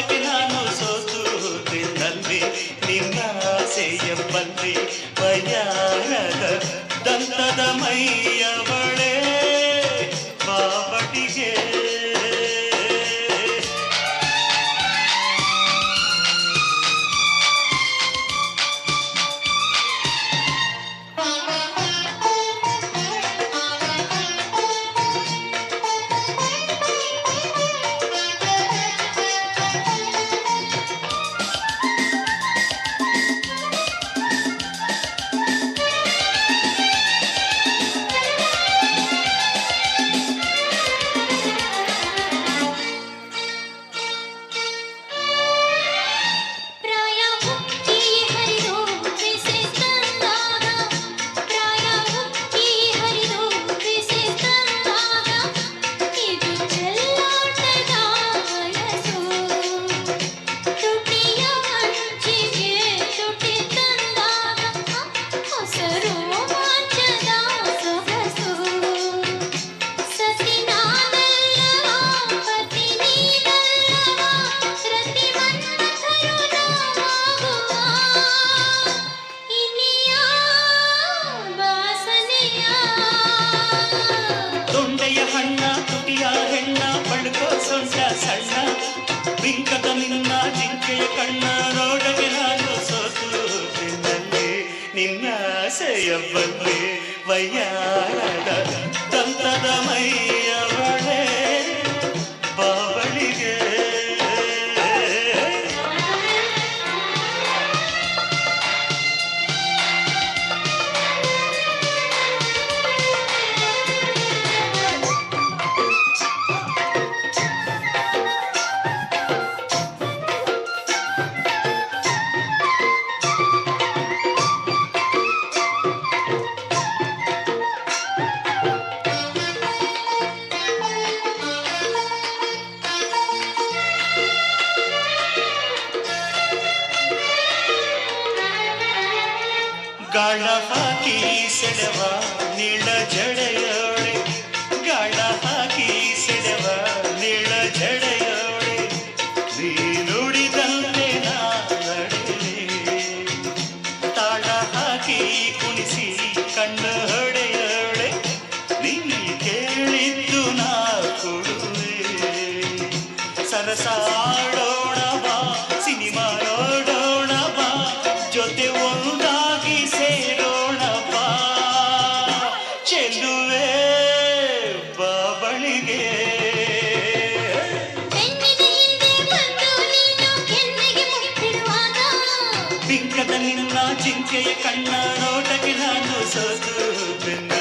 ಆಸೆಗೆ ನಾನು ಸೋತು ತಿನ್ನಲ್ವಿ ನಿನ್ನ ಆಸೆಯ ಬಲ್ವಿ ಬಯಾರದ ದಂತದ ಮೈ ಬಂದೆ ತಂತದ ಮೈ ತಾಳ ಹಾಕಿ ಸೆಡವ ನಿಳಜ చింకే కన్నా నోటకి సోతు సోసు